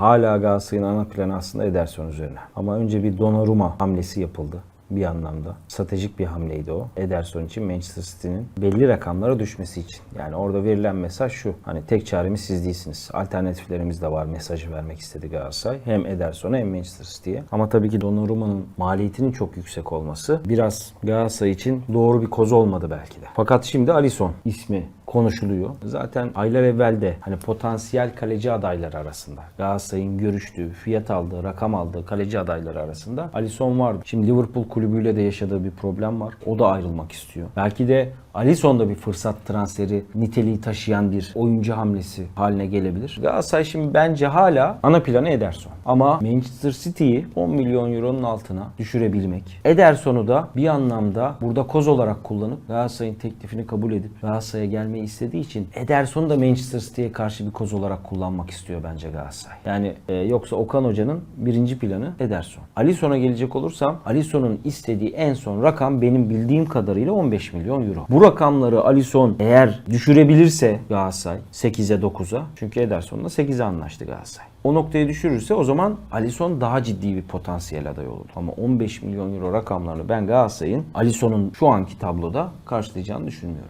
Hala Galatasaray'ın ana planı aslında Ederson üzerine. Ama önce bir Donnarumma hamlesi yapıldı bir anlamda. Stratejik bir hamleydi o. Ederson için Manchester City'nin belli rakamlara düşmesi için. Yani orada verilen mesaj şu. Hani tek çaremiz siz değilsiniz. Alternatiflerimiz de var mesajı vermek istedi Galatasaray. Hem Ederson'a hem Manchester City'ye. Ama tabii ki Donnarumma'nın maliyetinin çok yüksek olması biraz Galatasaray için doğru bir koz olmadı belki de. Fakat şimdi Alisson ismi konuşuluyor. Zaten aylar evvel de hani potansiyel kaleci adayları arasında Galatasaray'ın görüştüğü, fiyat aldığı, rakam aldığı kaleci adayları arasında Alisson vardı. Şimdi Liverpool kulübüyle de yaşadığı bir problem var. O da ayrılmak istiyor. Belki de Alisson da bir fırsat transferi niteliği taşıyan bir oyuncu hamlesi haline gelebilir. Galatasaray şimdi bence hala ana planı Ederson. Ama Manchester City'yi 10 milyon euronun altına düşürebilmek. Ederson'u da bir anlamda burada koz olarak kullanıp Galatasaray'ın teklifini kabul edip Galatasaray'a gelmeyi istediği için Ederson'u da Manchester City'ye karşı bir koz olarak kullanmak istiyor bence Galatasaray. Yani e, yoksa Okan Hoca'nın birinci planı Ederson. Alisson'a gelecek olursam Alisson'un istediği en son rakam benim bildiğim kadarıyla 15 milyon euro. Bu rakamları Alisson eğer düşürebilirse Galatasaray 8'e 9'a çünkü Ederson'la 8'e anlaştı Galatasaray. O noktayı düşürürse o zaman Alisson daha ciddi bir potansiyel aday olur. Ama 15 milyon euro rakamlarını ben Galatasaray'ın Alisson'un şu anki tabloda karşılayacağını düşünmüyorum.